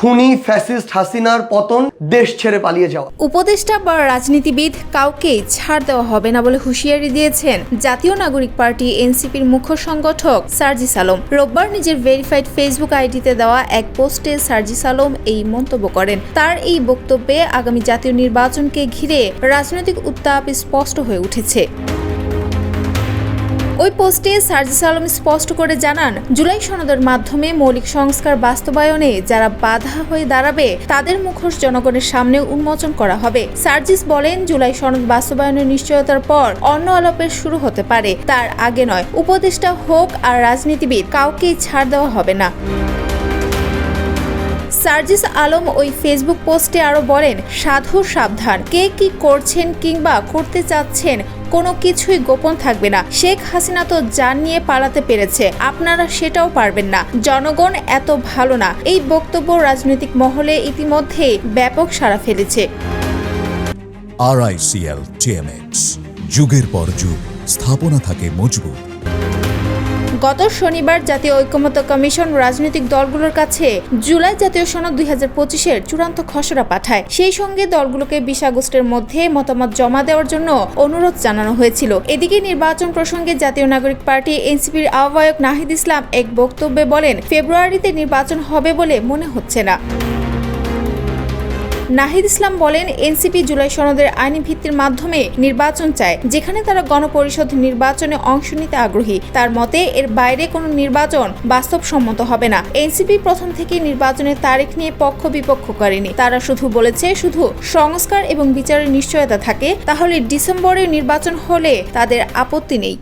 খুনি ফ্যাসিস্ট হাসিনার পতন দেশ ছেড়ে পালিয়ে যাওয়া। উপদেষ্টা বা রাজনীতিবিদ কাউকেই ছাড় দেওয়া হবে না বলে হুঁশিয়ারি দিয়েছেন জাতীয় নাগরিক পার্টি এনসিপির মুখ্য সংগঠক সার্জিস আলম। রোববার নিজের ভেরিফাইড ফেসবুক আইডিতে দেওয়া এক পোস্টে সার্জিস আলম এই মন্তব্য করেন। তার এই বক্তব্যে আগামী জাতীয় নির্বাচনকে ঘিরে রাজনৈতিক উত্তাপ স্পষ্ট হয়ে উঠেছে। ওই পোস্টে সার্জিস আলম স্পষ্ট করে জানান, জুলাই সনদের মাধ্যমে মৌলিক সংস্কার বাস্তবায়নে যারা বাধা হয়ে দাঁড়াবে, তাদের মুখোশ জনগণের সামনে উন্মোচন করা হবে। সার্জিস বলেন, জুলাই সনদ বাস্তবায়নের নিশ্চয়তার পর অন্য আলাপের শুরু হতে পারে। তার আগে নয়, উপদেষ্টা হোক আর রাজনীতিবিদ, কাউকেই ছাড় দেওয়া হবে না। সার্জিস আলম ওই ফেসবুক পোস্টে আরও বলেন, সাধু সাবধান। কে কি করছেন কিংবা করতে চাচ্ছেন কোনো কিছুই গোপন থাকবে না। শেখ হাসিনা তো যান নিয়ে পালাতে পেরেছে। আপনারা সেটাও পারবেন না। জনগণ এত ভালো না। এই বক্তব্য রাজনৈতিক মহলে ইতিমধ্যেই ব্যাপক সাড়া ফেলেছে। আরআইসিএল টিএমএক্স যুগের পর যুগ, স্থাপনা থাকে মজবুত। গত শনিবার জাতীয় ঐক্যমত্য কমিশন রাজনৈতিক দলগুলোর কাছে জুলাই জাতীয় সনদ দুই হাজার পঁচিশের চূড়ান্ত খসড়া পাঠায়। সেই সঙ্গে দলগুলোকে বিশ আগস্টের মধ্যে মতামত জমা দেওয়ার জন্য অনুরোধ জানানো হয়েছিল। এদিকে নির্বাচন প্রসঙ্গে জাতীয় নাগরিক পার্টি এনসিপির আহ্বায়ক নাহিদ ইসলাম এক বক্তব্যে বলেন, ফেব্রুয়ারিতে নির্বাচন হবে বলে মনে হচ্ছে না। নাহিদ ইসলাম বলেন, এনসিপি জুলাই সনদের আইনি ভিত্তির মাধ্যমে নির্বাচন চায়, যেখানে তারা গণপরিষদ নির্বাচনে অংশ নিতে আগ্রহী। তার মতে, এর বাইরে কোনো নির্বাচন বাস্তবসম্মত হবে না। এনসিপি প্রথম থেকে নির্বাচনের তারিখ নিয়ে পক্ষ বিপক্ষ করেনি। তারা শুধু বলেছে, শুধু সংস্কার এবং বিচারের নিশ্চয়তা থাকে, তাহলে ডিসেম্বরে নির্বাচন হলে তাদের আপত্তি নেই।